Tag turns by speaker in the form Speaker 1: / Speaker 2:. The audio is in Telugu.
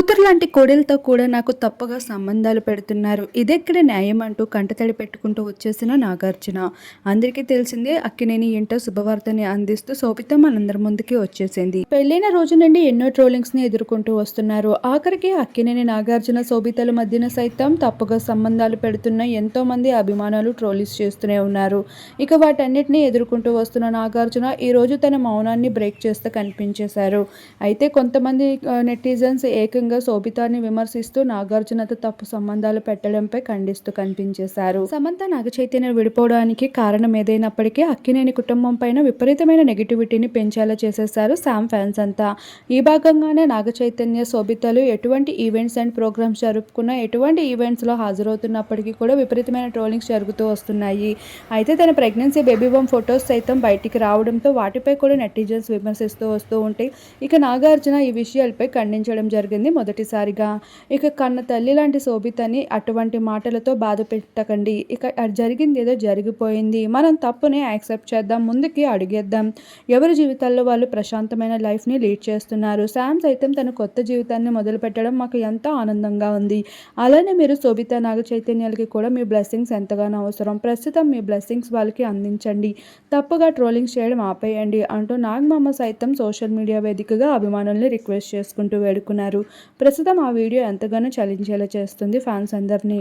Speaker 1: కూతురు లాంటి కోడలతో కూడా నాకు తప్పుగా సంబంధాలు పెడుతున్నారు. ఇదెక్కడ న్యాయం అంటూ కంటతడి పెట్టుకుంటూ వచ్చేసిన నాగార్జున. అందరికీ తెలిసిందే అక్కినేని ఏంటో శుభవార్తని అందిస్తూ శోభిత మనందరి ముందుకి వచ్చేసింది. పెళ్ళైన రోజు నుండి ఎన్నో ట్రోలింగ్స్ని ఎదుర్కొంటూ వస్తున్నారు. ఆఖరికి అక్కినేని నాగార్జున శోభితల మధ్యన సైతం తప్పుగా సంబంధాలు పెడుతున్న ఎంతో మంది అభిమానులు ట్రోలింగ్స్ చేస్తూనే ఉన్నారు. ఇక వాటన్నిటిని ఎదుర్కొంటూ వస్తున్న నాగార్జున ఈ రోజు తన మౌనాన్ని బ్రేక్ చేస్తూ కనిపించేశారు. అయితే కొంతమంది నెటిజన్స్ ఏకంగా శోభితాన్ని విమర్శిస్తూ నాగార్జునతో తప్పు సంబంధాలు పెట్టడంపై ఖండిస్తూ కనిపించేశారు. సమంత నాగచైతన్య విడిపోవడానికి కారణం ఏదైనప్పటికీ అక్కినేని కుటుంబం పైన విపరీతమైన నెగిటివిటీని పెంచేలా చేసేశారు శామ్ ఫ్యాన్స్ అంతా. ఈ భాగంగానే నాగచైతన్య శోభితలు ఎటువంటి ఈవెంట్స్ అండ్ ప్రోగ్రామ్స్ జరుపుకున్న ఎటువంటి ఈవెంట్స్లో హాజరవుతున్నప్పటికీ కూడా విపరీతమైన ట్రోలింగ్స్ జరుగుతూ వస్తున్నాయి. అయితే తన ప్రెగ్నెన్సీ బేబీ బొమ్ ఫొటోస్ సైతం బయటికి రావడంతో వాటిపై కూడా నెటిజన్స్ విమర్శిస్తూ వస్తూ ఉంటాయి ఇక నాగార్జున ఈ విషయాలపై ఖండించడం జరిగింది. మొదటిసారిగా ఇక కన్న తల్లి లాంటి శోభితని అటువంటి మాటలతో బాధ పెట్టకండి. ఇక అది జరిగింది ఏదో జరిగిపోయింది. మనం తప్పుని యాక్సెప్ట్ చేద్దాం ముందుకి అడిగేద్దాం. ఎవరి జీవితాల్లో వాళ్ళు ప్రశాంతమైన లైఫ్ని లీడ్ చేస్తున్నారు? శామ్ సైతం తన కొత్త జీవితాన్ని మొదలు పెట్టడం మాకు ఎంతో ఆనందంగా ఉంది. అలానే మీరు శోభిత నాగ చైతన్యాలకి కూడా మీ బ్లెస్సింగ్స్ ఎంతగానో అవసరం. ప్రస్తుతం మీ బ్లెస్సింగ్స్ వాళ్ళకి అందించండి. తప్పుగా ట్రోలింగ్ చేయడం ఆపేయండి అంటూ నాగమామ సైతం సోషల్ మీడియా వేదికగా అభిమానుల్ని రిక్వెస్ట్ చేసుకుంటూ వేడుకున్నారు. ప్రస్తుతం ఆ వీడియో ఎంతగానో చలించేలా చేస్తుంది ఫ్యాన్స్ అందరినీ.